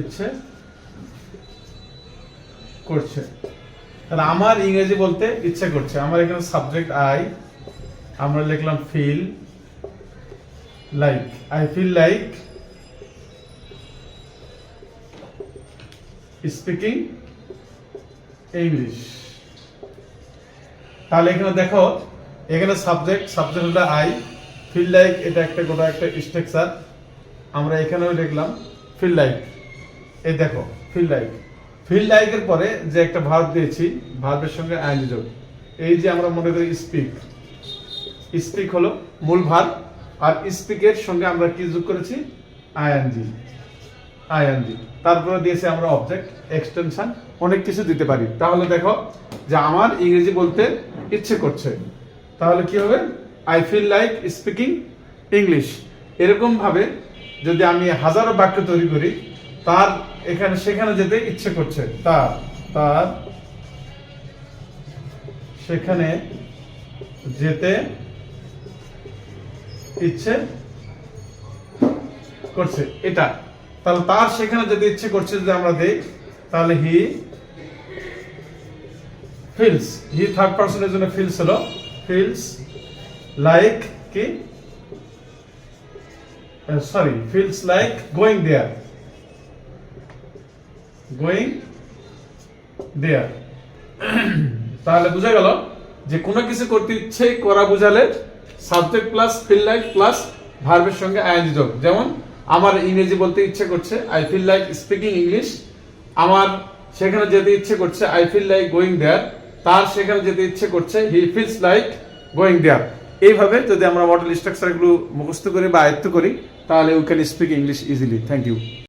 ইচ্ছে করছে। তাহলে আমার ইংরেজি বলতে ইচ্ছে করছে। আমার এখানে সাবজেক্ট আই আমরা লিখলাম feel like I feel like speaking English তাহলে এখানে দেখো, এখানে সাবজেক্ট সাবজেক্ট হলো আই ফিল লাইক এটা একটা গোটা একটা স্ট্রাকচার আমরা এখানেও লিখলাম ফিল লাইক এই দেখো ফিল লাইক ফিল লাইকের পরে যে একটা ভার্ব দিয়েছি, ভার্বের সঙ্গে আইন যোগ। এই যে আমরা মনে করি স্পিক স্পিক হলো মূল ভার্ব আর স্পিকের সঙ্গে আমরা কি যোগ করেছি? আইএনজি আইএনজি তারপরে দিয়েছি আমরা অবজেক্ট এক্সটেনশন অনেক কিছু দিতে পারি। তাহলে দেখো যে আমার ইংরেজি বলতে ইচ্ছে করছে। তাহলে কি হবে? I feel like speaking English এরকম ভাবে যদি আমি হাজারো বাক্য তৈরি করি তার এখানে, সেখানে যেতে ইচ্ছে করছে। তার তার সেখানে যেতে ইচ্ছে করছে। এটা। তাহলে তার সেখানে যেতে ইচ্ছে করছে যদি আমরা দেই, তাহলে হি ফিলস হি থার্ড পার্সনের জন্য ফিলস হলো ফিলস লাইক কি? Sorry feels like going there going there তাহলে বোঝা গেল যে কোনো কিছু করতে ইচ্ছে করা বোঝালে subject plus feel like plus ভার্বের সঙ্গে আইএনজি যোগ যেমন, আমার ইংরেজি বলতে ইচ্ছে করছে I feel like speaking English আমার সেখানে যেতে ইচ্ছে করছে I feel like going there তার সেখানে যেতে ইচ্ছে করছে he feels like going there এইভাবে যদি আমরা মডেল স্ট্রাকচারগুলো মুখস্থ করি বা আয়ত্ত করি, তাহলে we can speak English easily thank you